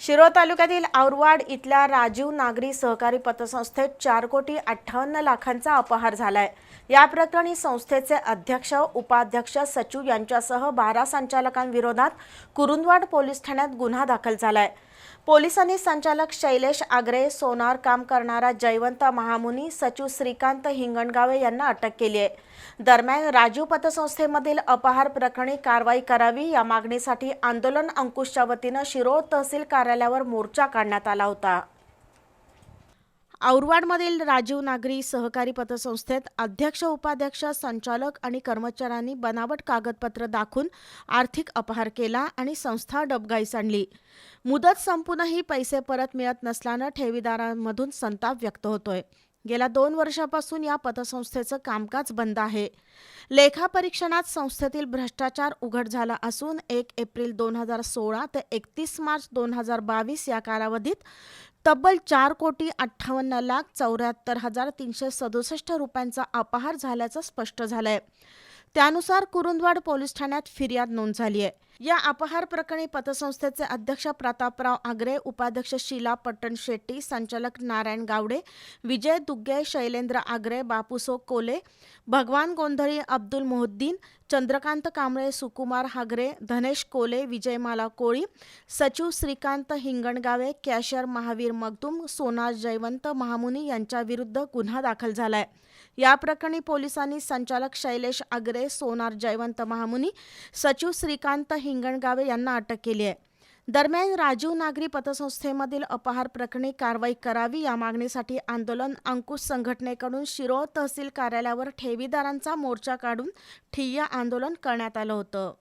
शिरोळ तालुक्यातील औरवाड इथल्या राजीव नागरी सहकारी पतसंस्थेत चार कोटी अठ्ठावन्न लाखांचा अपहार झालाय. या प्रकरणी संस्थेचे अध्यक्ष उपाध्यक्ष सचिव यांच्यासह बारा संचालकांविरोधात कुरुंदवाड पोलीस ठाण्यात गुन्हा दाखल झालाय. पोलिसांनी संचालक शैलेश आग्रे सोनार काम करणारा जयवंत महामुनी सचिव श्रीकांत हिंगणगावे यांना अटक केली आहे. दरम्यान राजीव पतसंस्थेमधील अपहार प्रकरणी कारवाई करावी या मागणीसाठी आंदोलन अंकुशच्या वतीनं शिरोळ तहसील कार्यालयावर मोर्चा काढण्यात आला होता. औरवाडमधील राजीव नागरी सहकारी पतसंस्थेत अध्यक्ष उपाध्यक्ष संचालक आणि कर्मचाऱ्यांनी बनावट कागदपत्र दाखवून आर्थिक अपहार केला आणि संस्था डबगाईस आणली मुदत संपूनही पैसे परत मिळत नसल्यानं ठेवीदारांमधून संताप व्यक्त होतोय. गेल्या दोन वर्षापासून या पतसंस्थेचं कामकाज बंद आहे. लेखापरीक्षणात संस्थेतील भ्रष्टाचार उघड झाला असून एक एप्रिल दोन हजार सोळा ते एकतीस मार्च दोन हजार बावीस या कालावधीत तब्बल चार कोटी अठ्ठावन्न लाख चौऱ्याहत्तर हजार तीनशे सदुसष्ट रुपयांचा अपहार झाल्याचं स्पष्ट झालंय. त्यानुसार कुरुंदवाड पोलीस ठाण्यात फिर्याद नोंद झाली आहे. या अपहार प्रकरणी पतसंस्थेचे अध्यक्ष प्रतापराव आगरे उपाध्यक्ष शीला पट्टण शेट्टी संचालक नारायण गावडे विजय दुग्गे शैलेंद्र आगरे बापूसो कोले भगवान गोंधळी अब्दुल मोहुद्दीन चंद्रकांत कांबळे सुकुमार हागरे धनेश कोले विजयमाला कोळी सचिव श्रीकांत हिंगणगावे कॅशियर महावीर मगदूम सोनार जयवंत महामुनी यांच्याविरुद्ध गुन्हा दाखल झालाय. या प्रकरणी पोलिसांनी संचालक शैलेश आगरे सोनार जयवंत महामुनी सचिव श्रीकांत हिंगणगावे यांना अटक केली आहे. दरम्यान राजीव नागरी पतसंस्थेमधील अपहार प्रकरणी कारवाई करावी या मागणीसाठी आंदोलन अंकुश संघटनेकडून शिरोळ तहसील कार्यालयावर ठेवीदारांचा मोर्चा काढून ठिय्या आंदोलन करण्यात आलं होतं.